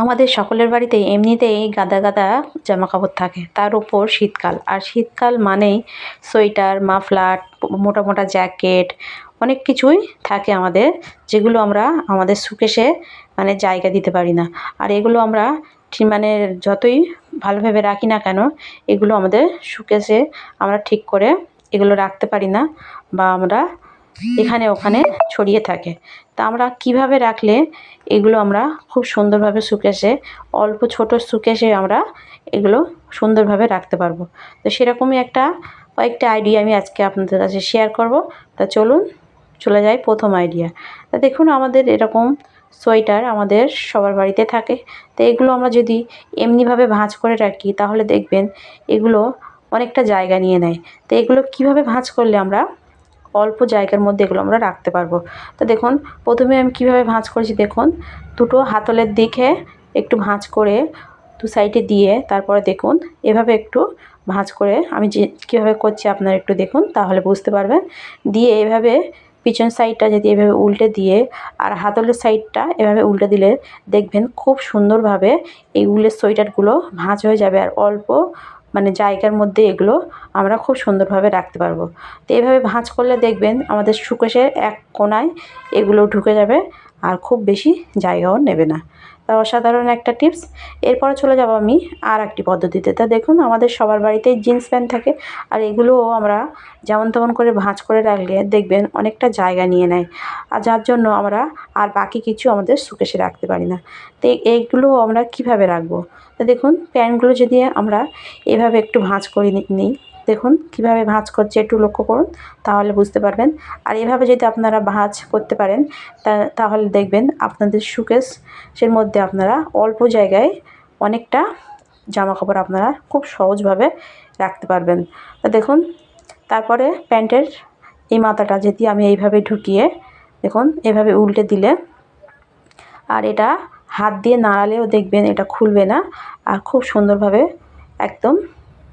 আমাদের সকলের বাড়িতে এমনিতেই গাদা গাদা জামা কাপড় থাকে। তার উপর শীতকাল। আর শীতকাল মানেই সোয়েটার, মাফলার, মোটা মোটা জ্যাকেট, অনেক কিছুই থাকে আমাদের, যেগুলো আমরা আমাদের সুকেশে মানে জায়গা দিতে পারি না। আর এগুলো আমরা ঠিক মানে যতই ভালোভাবে রাখি না কেন, এগুলো আমাদের সুকেশে আমরা ঠিক করে এগুলো রাখতে পারি না বা আমরা এখানে ওখানে ছড়িয়ে থাকে। তা আমরা কীভাবে রাখলে এগুলো আমরা খুব সুন্দরভাবে সুকেশে, অল্প ছোটো সুকেশে আমরা এগুলো সুন্দরভাবে রাখতে পারব। তো সেরকমই একটা কয়েকটা আইডিয়া আমি আজকে আপনাদের কাছে শেয়ার করব। তা চলুন, চলে যাই প্রথম আইডিয়া তা দেখুন, আমাদের এরকম সোয়েটার আমাদের সবার বাড়িতে থাকে। তো এগুলো আমরা যদি এমনিভাবে ভাঁজ করে রাখি, তাহলে দেখবেন এগুলো অনেকটা জায়গা নিয়ে নেয়। তো এগুলো কীভাবে ভাঁজ করলে আমরা অল্প জায়গার মধ্যে এগুলো আমরা রাখতে পারব। তো দেখুন, প্রথমে আমি কীভাবে ভাঁজ করেছি দেখুন। দুটো হাতলের দিকে একটু ভাঁজ করে দু সাইডে দিয়ে তারপরে দেখুন, এভাবে একটু ভাঁজ করে আমি যে কীভাবে করছি আপনারা একটু দেখুন, তাহলে বুঝতে পারবেন। দিয়ে এভাবে পিছন সাইডটা যদি এভাবে উল্টে দিয়ে আর হাতলের সাইডটা এভাবে উল্টে দিলে দেখবেন খুব সুন্দরভাবে এই উলের সোয়েটারগুলো ভাঁজ হয়ে যাবে আর অল্প মানে জায়গার মধ্যে এগুলো আমরা খুব সুন্দরভাবে রাখতে পারব। তো এইভাবে ভাঁজ করলে দেখবেন আমাদের সুকেশের এক কোনায় এগুলো ঢুকে যাবে আর খুব বেশি জায়গাও নেবে না। তা অসাধারণ একটা টিপস। এরপরে চলে যাব আমি আর একটি পদ্ধতিতে। তা দেখুন, আমাদের সবার বাড়িতেই জিন্স প্যান্ট থাকে আর এগুলোও আমরা যেমন তেমন করে ভাঁজ করে রাখলে দেখবেন অনেকটা জায়গা নিয়ে নেয়। আর যার জন্য আমরা আর বাকি কিছু আমাদের সুকেশে রাখতে পারি না। তো এইগুলো আমরা কীভাবে রাখব? তা দেখুন, প্যান্টগুলো যদি আমরা এভাবে একটু ভাঁজ করে নিই দেখুন, কীভাবে ভাঁজ করছে একটু লক্ষ্য করুন, তাহলে বুঝতে পারবেন। আর এভাবে যদি আপনারা ভাঁজ করতে পারেন তাহলে দেখবেন আপনাদের সুকেশের মধ্যে আপনারা অল্প জায়গায় অনেকটা জামা কাপড় আপনারা খুব সহজভাবে রাখতে পারবেন। তা দেখুন, তারপরে প্যান্টের এই মাথাটা যদি আমি এইভাবে ঢুকিয়ে, দেখুন, এভাবে উল্টে দিলে, আর এটা হাত দিয়ে নাড়ালেও দেখবেন এটা খুলবে না, আর খুব সুন্দরভাবে একদম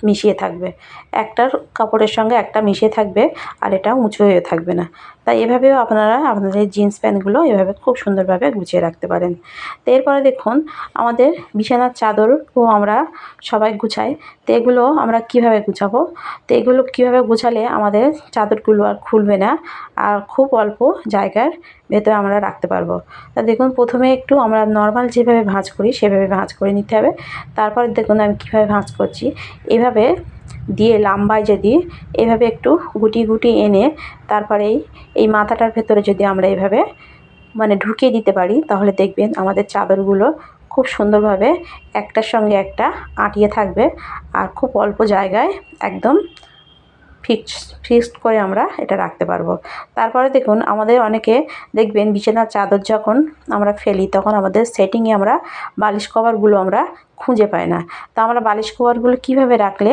মিশিয়ে থাকবে। একটার কাপড়ের সঙ্গে একটা মিশিয়ে থাকবে আর এটা উঁচু হয়ে থাকবে না। তাই এভাবেও আপনারা আপনাদের জিন্স প্যান্টগুলো এভাবে খুব সুন্দরভাবে গুছিয়ে রাখতে পারেন। তো এরপরে দেখুন, আমাদের বিছানার চাদরও আমরা সবাই গুছাই। তো এগুলো আমরা কীভাবে গুছাবো? তো এগুলো কীভাবে গুছালে আমাদের চাদরগুলো আর খুলবে না? আর খুব অল্প জায়গার ভেতরে আমরা রাখতে পারব। তা দেখুন, প্রথমে একটু আমরা নর্মাল যেভাবে ভাঁজ করি, সেভাবে ভাঁজ করে নিতে হবে। তারপর দেখুন আমি কীভাবে ভাঁজ করছি। এভাবে দিয়ে লাম্বায় যদি এভাবে একটু গুটি গুটি এনে তারপরে এই মাথাটার ভেতরে যদি আমরা এভাবে মানে ঢুকিয়ে দিতে পারি, তাহলে দেখবেন আমাদের চাদরগুলো খুব সুন্দরভাবে একটার সঙ্গে একটা আটিয়ে থাকবে আর খুব অল্প জায়গায় একদম ফিক্স ফিক্সড করে আমরা এটা রাখতে পারব। তারপরে দেখুন, আমাদের অনেকে দেখবেন বিছানার চাদর যখন আমরা ফেলি, তখন আমাদের সেটিংয়ে আমরা বালিশ কভারগুলো আমরা খুঁজে পাই না। তা আমরা বালিশ কভারগুলো কীভাবে রাখলে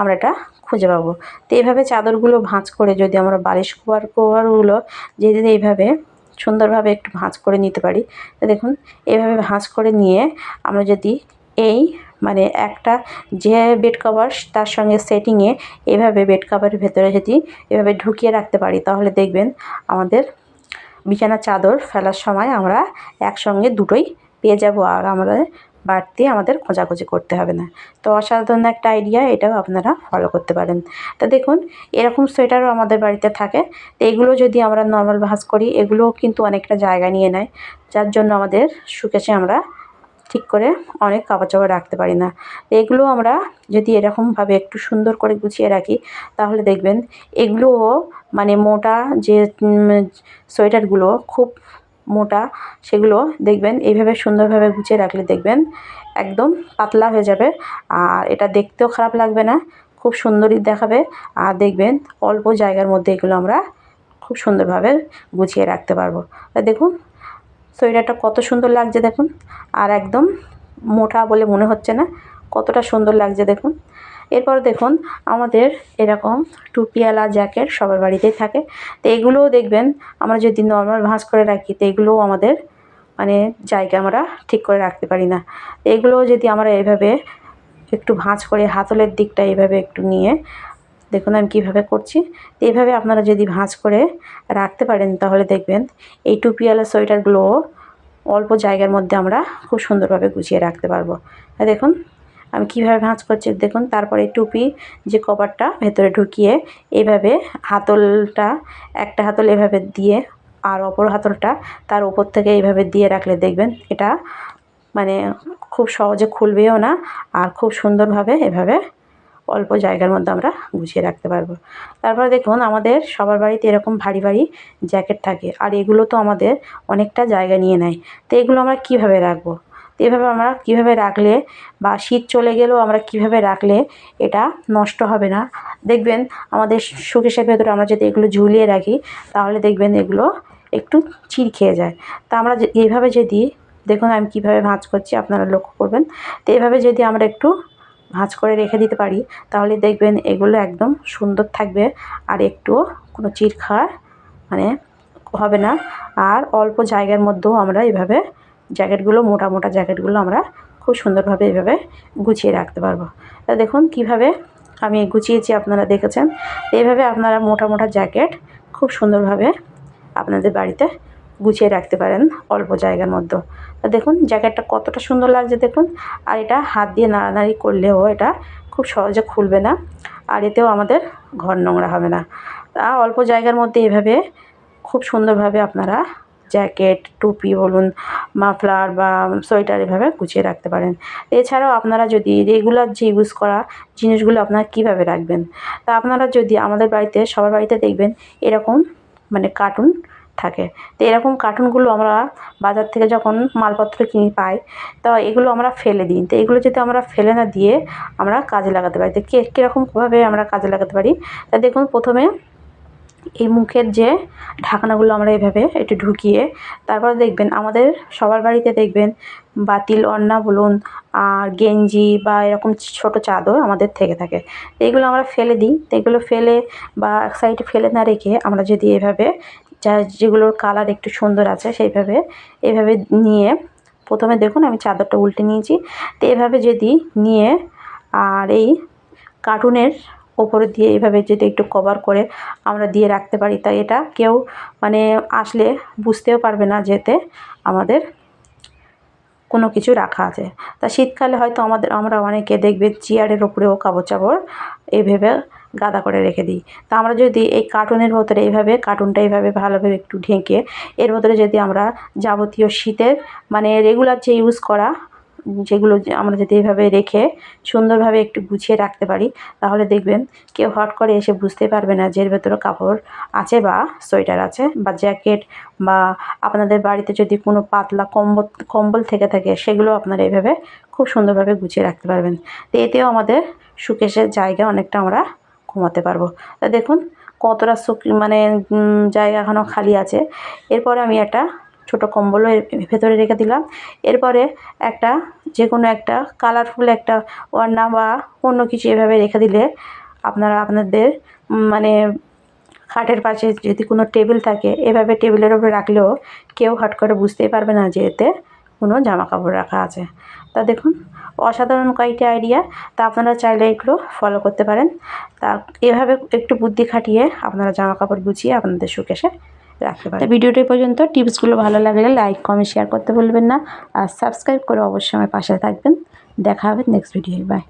আমরা এটা খুঁজে পাবো? তো এইভাবে চাদরগুলো ভাঁজ করে যদি আমরা বালিশ কভার, কভারগুলো যদি এইভাবে সুন্দরভাবে একটু ভাঁজ করে নিতে পারি দেখুন, এভাবে ভাঁজ করে নিয়ে আমরা যদি এই মানে একটা যে বেড কভার তার সঙ্গে সেটিংয়ে এভাবে বেড কভারের ভেতরে যদি এভাবে ঢুকিয়ে রাখতে পারি, তাহলে দেখবেন আমাদের বিছানা চাদর ফেলার সময় আমরা একসঙ্গে দুটোই পেয়ে যাব আর আমরা বাড়তি আমাদের খোঁজাখুঁজি করতে হবে না। তো অসাধারণ একটা আইডিয়া এটাও আপনারা ফলো করতে পারেন। তা দেখুন, এরকম সোয়েটারও আমাদের বাড়িতে থাকে। তো এগুলো যদি আমরা নর্মাল ভাঁজ করি, এগুলোও কিন্তু অনেকটা জায়গা নিয়ে নেয়। যার জন্য আমাদের শুকেছে আমরা ঠিক করে অনেক কাপড় চাপড় রাখতে পারি না। এগুলো আমরা যদি এরকমভাবে একটু সুন্দর করে গুছিয়ে রাখি, তাহলে দেখবেন এগুলোও মানে মোটা যে সোয়েটারগুলো খুব মোটা, সেগুলো দেখবেন এইভাবে সুন্দরভাবে গুছিয়ে রাখলে দেখবেন একদম পাতলা হয়ে যাবে। আর এটা দেখতেও খারাপ লাগবে না, খুব সুন্দরই দেখাবে। আর দেখবেন অল্প জায়গার মধ্যে এগুলো আমরা খুব সুন্দরভাবে গুছিয়ে রাখতে পারব। দেখুন সোয়েটারটা কত সুন্দর লাগছে দেখুন। আর একদম মোটা বলে মনে হচ্ছে না, কতটা সুন্দর লাগছে দেখুন। এরপর দেখুন, আমাদের এরকম টুপিয়ালা জ্যাকেট সবার বাড়িতেই থাকে। তো এগুলোও দেখবেন, আমরা যদি নর্মাল ভাঁজ করে রাখি, তো এগুলোও আমাদের মানে জায়গা আমরা ঠিক করে রাখতে পারি না। এগুলোও যদি আমরা এভাবে একটু ভাঁজ করে হাতলের দিকটা এভাবে একটু নিয়ে দেখুন আমি কীভাবে করছি। তো এইভাবে আপনারা যদি ভাঁজ করে রাখতে পারেন তাহলে দেখবেন এই টুপিওয়ালা সোয়েটারগুলোও অল্প জায়গার মধ্যে আমরা খুব সুন্দরভাবে গুছিয়ে রাখতে পারব। দেখুন, আমি কীভাবে ভাঁজ করছি দেখুন, তারপরে টুপি যে কভারটা ভেতরে ঢুকিয়ে এইভাবে হাতলটা, একটা হাতল এভাবে দিয়ে আর অপর হাতলটা তার উপর থেকে এইভাবে দিয়ে রাখলে দেখবেন এটা মানে খুব সহজে খুলবেও না আর খুব সুন্দরভাবে এভাবে অল্প জায়গার মধ্যে আমরা গুছিয়ে রাখতে পারব। তারপরে দেখুন, আমাদের সবার বাড়িতে এরকম ভারী ভারী জ্যাকেট থাকে। আর এগুলো তো আমাদের অনেকটা জায়গা নিয়ে নেয়। তো এগুলো আমরা কীভাবে রাখব? তো এভাবে আমরা কীভাবে রাখলে বা শীত চলে গেলেও আমরা কীভাবে রাখলে এটা নষ্ট হবে না? দেখবেন, আমাদের শোকেসের ভেতরে আমরা যদি এগুলো ঝুলিয়ে রাখি, তাহলে দেখবেন এগুলো একটু চির খেয়ে যায়। তা আমরা এইভাবে যদি, দেখুন আমি কীভাবে ভাঁজ করছি, আপনারা লক্ষ্য করবেন। তো এভাবে যদি আমরা একটু ভাঁজ করে রেখে দিতে পারি, তাহলে দেখবেন এগুলো একদম সুন্দর থাকবে আর একটুও কোনো চির খাওয়ার মানে হবে না। আর অল্প জায়গার মধ্যেও আমরা এভাবে জ্যাকেটগুলো, মোটা মোটা জ্যাকেটগুলো আমরা খুব সুন্দরভাবে এভাবে গুছিয়ে রাখতে পারব। তা দেখুন কীভাবে আমি গুছিয়েছি, আপনারা দেখেছেন। এইভাবে আপনারা মোটা মোটা জ্যাকেট খুব সুন্দরভাবে আপনাদের বাড়িতে গুছিয়ে রাখতে পারেন অল্প জায়গার মধ্যে। তা দেখুন, জ্যাকেটটা কতটা সুন্দর লাগছে দেখুন। আর এটা হাত দিয়ে নাড়ানাড়ি করলেও এটা খুব সহজে খুলবে না। আর এতেও আমাদের ঘর নোংরা হবে না। তা অল্প জায়গার মধ্যে এভাবে খুব সুন্দরভাবে আপনারা জ্যাকেট, টুপি বলুন, মাফলার বা সোয়েটার এভাবে গুছিয়ে রাখতে পারেন। এছাড়াও আপনারা যদি রেগুলার যে ইউজ করা জিনিসগুলো আপনারা কীভাবে রাখবেন? তা আপনারা যদি আমাদের বাড়িতে, সবার বাড়িতে দেখবেন এরকম মানে কার্টুন থাকে। তো এরকম কার্টুনগুলো আমরা বাজার থেকে যখন মালপত্র কিনে পাই, তো এগুলো আমরা ফেলে দিই। তো এগুলো যদি আমরা ফেলে না দিয়ে আমরা কাজে লাগাতে পারি। তো কে কীরকমভাবে আমরা কাজে লাগাতে পারি? তা দেখুন, প্রথমে এই মুখের যে ঢাকনাগুলো আমরা এভাবে একটু ঢুকিয়ে, তারপর দেখবেন আমাদের সবার বাড়িতে দেখবেন বাতিল ওড়না বলুন, আর গেঞ্জি বা এরকম ছোটো চাদর আমাদের থেকে থাকে। এইগুলো আমরা ফেলে দিই। তো এগুলো ফেলে বা এক সাইডে ফেলে না রেখে আমরা যদি এভাবে যা যেগুলোর কালার একটু সুন্দর আছে সেইভাবে, এভাবে নিয়ে প্রথমে দেখুন আমি চাদরটা উল্টে নিয়েছি। তো এভাবে যদি নিয়ে আর এই কার্টুনের ওপরে দিয়ে এভাবে যদি একটু কভার করে আমরা দিয়ে রাখতে পারি তাই এটা কেউ মানে আসলে বুঝতেও পারবে না যেতে আমাদের কোনো কিছু রাখা আছে। তা শীতকালে হয়তো আমাদের, আমরা অনেকে দেখবে চেয়ারের ওপরেও কাপড় চাপড় এইভাবে গাদা করে রেখে দিই। তা আমরা যদি এই কার্টুনের ভেতরে এইভাবে, কার্টুনটা এইভাবে ভালোভাবে একটু ঢেকে, এর ভেতরে যদি আমরা যাবতীয় শীতের মানে রেগুলার যে ইউজ করা, যেগুলো আমরা যদি এভাবে রেখে সুন্দরভাবে একটু গুছিয়ে রাখতে পারি, তাহলে দেখবেন কেউ হট করে এসে বুঝতে পারবে না যে এর ভেতরে কাপড় আছে বা সোয়েটার আছে বা জ্যাকেট বা আপনাদের বাড়িতে যদি কোনো পাতলা কম্বল কম্বল থেকে থাকে, সেগুলো আপনারা এভাবে খুব সুন্দরভাবে গুছিয়ে রাখতে পারবেন। তো এতেও আমাদের সুকেশের জায়গা অনেকটা আমরা ঘুমাতে পারব। তা দেখুন, কতটা সুক মানে জায়গা এখনও খালি আছে। এরপরে আমি একটা ছোটো কম্বলও ভেতরে রেখে দিলাম। এরপরে একটা যে কোনো একটা কালারফুল একটা ওড়না বা অন্য কিছু এভাবে রেখে দিলে আপনারা আপনাদের মানে খাটের পাশে যদি কোনো টেবিল থাকে, এভাবে টেবিলের ওপরে রাখলেও কেউ হট করে বুঝতেই পারবে না যে এতে কোনো জামা কাপড় রাখা আছে। তা দেখুন, অসাধারণ কয়েকটি আইডিয়া তা আপনারা চাইলে এগুলো ফলো করতে পারেন। তা এভাবে একটু বুদ্ধি খাটিয়ে আপনারা জামা কাপড় গুছিয়ে আপনাদের সুকেশে রাখতে পারেন। ভিডিওটি পর্যন্ত। টিপসগুলো ভালো লাগলে লাইক কমেন্ট শেয়ার করতে ভুলবেন না। আর সাবস্ক্রাইব করে অবশ্যই আমার পাশে থাকবেন। দেখা হবে নেক্সট ভিডিও বাই